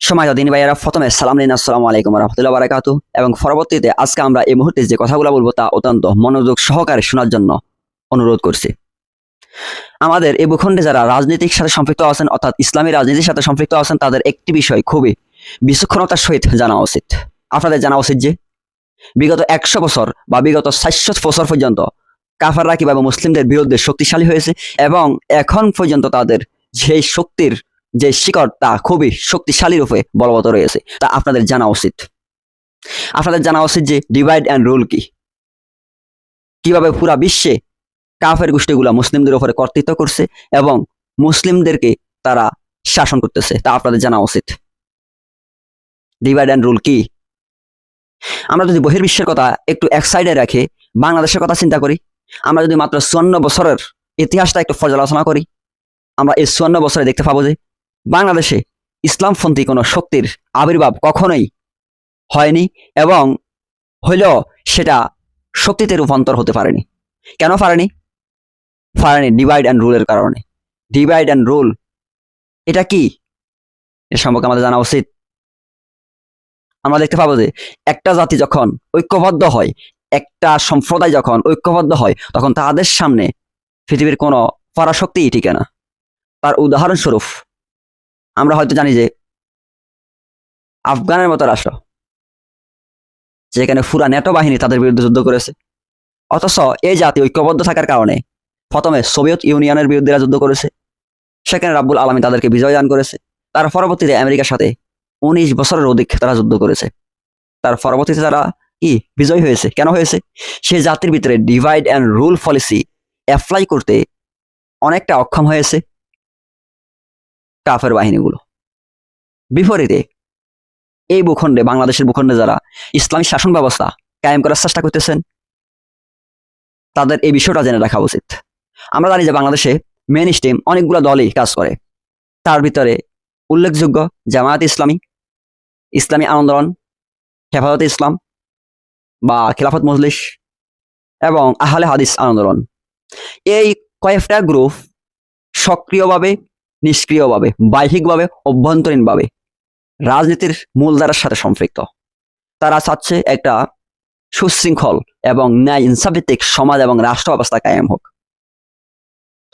সময় দিন ভাইয়ারা। প্রথমে সালাম নিন, আসসালামু আলাইকুম রহমতুল্লাহ বারাকাতু এবং পরবর্তীতে আজকে আমরা এই মুহূর্তে যে কথাগুলো বলব তা অত্যন্ত মনোযোগ সহকারে শোনার জন্য অনুরোধ করছি। আমাদের এই ভূখণ্ডে যারা রাজনীতির সাথে সম্পৃক্ত আছেন, অর্থাৎ ইসলামী রাজনীতির সাথে সম্পৃক্ত আছেন, তাদের একটি বিষয় খুবই বিচক্ষণতার সহিত জানা উচিত। আপনাদের জানা উচিত যে, বিগত একশো বছর বা বিগত সাতশো বছর পর্যন্ত কাফাররা কীভাবে মুসলিমদের বিরুদ্ধে শক্তিশালী হয়েছে এবং এখন পর্যন্ত তাদের সেই শক্তির যে শিকড় তা খুবই শক্তিশালী রূপে বলবৎ রয়েছে, তা আপনাদের জানা উচিত। আপনাদের জানা উচিত যে ডিভাইড অ্যান্ড রুল কি? কীভাবে পুরা বিশ্বে কাফের গোষ্ঠীগুলা মুসলিমদের উপরে কর্তৃত্ব করছে এবং মুসলিমদেরকে তারা শাসন করতেছে, তা আপনাদের জানা উচিত। ডিভাইড অ্যান্ড রুল কি? আমরা যদি বহির্বিশ্বের কথা একটু এক সাইডে রাখে, বাংলাদেশের কথা চিন্তা করি, আমরা যদি মাত্র চুয়ান্ন বছরের ইতিহাসটা একটু পর্যালোচনা করি, আমরা এই চুয়ান্ন বছরে দেখতে পাবো যে বাংলাদেশে ইসলামপন্থী কোনো শক্তির আবির্ভাব কখনোই হয়নি এবং হইলেও সেটা শক্তিতে রূপান্তর হতে পারেনি। কেন পারেনি? পারেনি ডিভাইড অ্যান্ড রুলের কারণে। ডিভাইড অ্যান্ড রুল এটা কি? এ সম্পর্কে আমাদের জানা উচিত। আমরা দেখতে পাবো যে একটা জাতি যখন ঐক্যবদ্ধ হয়, একটা সম্প্রদায় যখন ঐক্যবদ্ধ হয়, তখন তাদের সামনে পৃথিবীর কোনো পরাশক্তিই টিকে না। তার উদাহরণস্বরূপ আমরা হয়তো জানি যে আফগানের মতো রাষ্ট্র, যেখানে ফুরা নেটো বাহিনী তাদের বিরুদ্ধে যুদ্ধ করেছে। অথচ এই জাতি ঐক্যবদ্ধ থাকার কারণে প্রথমে সোভিয়েত ইউনিয়নের বিরুদ্ধে যুদ্ধ করেছে। সেখানে রাব্বুল আলমী তাদেরকে বিজয় দান করেছে। তার পরবর্তীতে আমেরিকার সাথে উনিশ বছরের অধিক তারা যুদ্ধ করেছে। তার পরবর্তীতে তারা কি বিজয় হয়েছে? কেন হয়েছে? সে জাতির ভিতরে divide and rule policy apply করতে অনেকটা অক্ষম হয়েছে। কাফের বাহিনীগুলো। বিপরীতে, এই ভূখণ্ডে, বাংলাদেশের ভূখণ্ডে যারা ইসলামী শাসন ব্যবস্থা কায়েম করার চেষ্টা করতেছেন, তাদের এই বিষয়টা জেনে রাখা উচিত। আমরা জানি যে বাংলাদেশে মেন স্ট্রিম অনেকগুলো দলই কাজ করে। তার ভিতরে উল্লেখযোগ্য জামায়াত ইসলামী ইসলামী আন্দোলন, হেফাজত ইসলাম বা খেলাফত মজলিস এবং আহলে হাদিস আন্দোলন। এই কয়েকটা গ্রুপ সক্রিয়ভাবে নিষ্ক্রিয়ভাবে, বাহ্যিকভাবে, অভ্যন্তরীণভাবে রাজনীতির মূলধারার সাথে সম্পৃক্ত। তারা চাচ্ছে একটা সুশৃঙ্খল এবং ন্যায় ইনসাফভিত্তিক সমাজ এবং রাষ্ট্র ব্যবস্থা কায়েম হোক।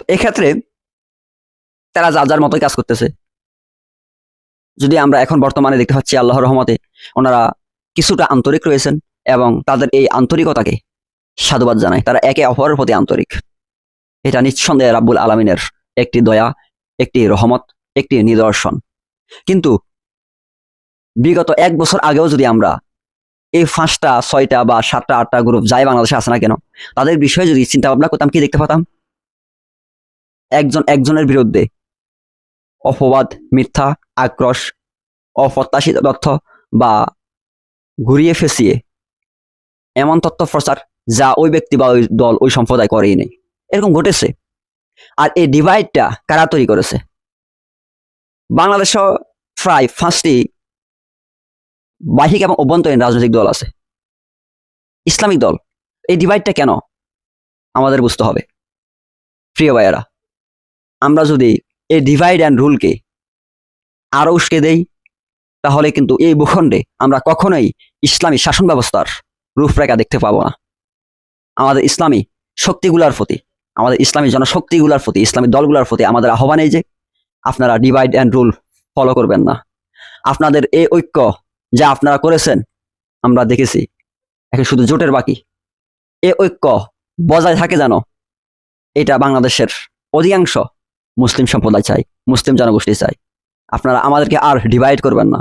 এক্ষেত্রে তারা যার যার মতোই কাজ করতেছে। যদি আমরা এখন বর্তমানে দেখতে পাচ্ছি আল্লাহর রহমতে ওনারা কিছুটা আন্তরিক রয়েছেন এবং তাদের এই আন্তরিকতাকে সাধুবাদ জানায়। তারা একে অপরের প্রতি আন্তরিক। এটা নিঃসন্দেহে রাব্বুল আলমিনের একটি দয়া একটি রহমত, একটি নিদর্শন। কিন্তু বিগত এক বছর আগেও যদি আমরা এই পাঁচটা, ছয়টা বা সাতটা, আটটা গ্রুপ যাই বাংলাদেশে আসে না কেন, তাদের বিষয়ে যদি চিন্তা ভাবনা করতাম, কি দেখতে পেতাম? একজন, একজনের বিরুদ্ধে অপবাদ, মিথ্যা, আক্রোশ, অপ্রত্যাশিত তথ্য বা ঘুরিয়ে ফেসিয়ে এমন তথ্য প্রচার যা ওই ব্যক্তি বা ওই দল, ওই সম্প্রদায় করেই নেই। এরকম ঘটেছে। আর এই ডিভাইডটা কারা তৈরি করেছে? বাংলাদেশও প্রায় পাঁচটি বাহিক এবং অভ্যন্তরীণ রাজনৈতিক দল আছে। ইসলামিক দল, এই ডিভাইডটা কেন আমাদের বুঝতে হবে। প্রিয় ভাইয়েরা, আমরা যদি এই ডিভাইড অ্যান্ড রুলকে আরও উস্কে দেই, তাহলে কিন্তু এই ভূখণ্ডে আমরা কখনোই ইসলামী শাসন ব্যবস্থার রূপরেখা দেখতে পাবো না। আমাদের ইসলামী শক্তিগুলার প্রতি আমাদের ইসলামী জনশক্তিগুলার প্রতি, ইসলামী দলগুলোর প্রতি আমাদের আহ্বান এই যে, আপনারা ডিভাইড অ্যান্ড রুল ফলো করবেন না। আপনাদের এই ঐক্য যা আপনারা করেছেন, আমরা দেখেছি। এখন শুধু জোটের বাকি। এ ঐক্য বজায় থাকে যেন, এটা বাংলাদেশের অধিকাংশ মুসলিম সম্প্রদায় চাই মুসলিম জনগোষ্ঠী চাই আপনারা আমাদেরকে আর ডিভাইড করবেন না।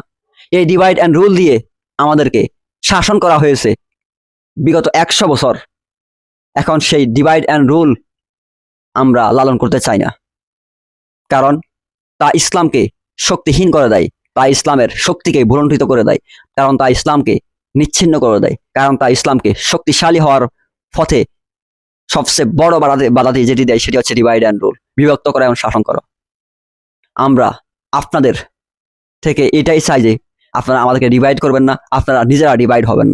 এই ডিভাইড অ্যান্ড রুল দিয়ে আমাদেরকে শাসন করা হয়েছে বিগত একশো বছর। এখন সেই ডিভাইড অ্যান্ড রুল আমরা লালন করতে চাই না। কারণ তা ইসলামকে শক্তিহীন করে দেয়, তা ইসলামের শক্তিকে ভুলণ্ঠিত করে দেয়, কারণ তা ইসলামকে নিচ্ছিন্ন করে দেয়, কারণ তা ইসলামকে শক্তিশালী হওয়ার পথে সবচেয়ে বড় বাধা বাধা দিয়ে যেটি দেয় সেটি হচ্ছে ডিভাইড অ্যান্ড রুল বিভক্ত করা এবং শাসন করো। আমরা আপনাদের থেকে এটাই চাই যে আপনারা আমাদেরকে ডিভাইড করবেন না, আপনারা নিজেরা ডিভাইড হবেন না।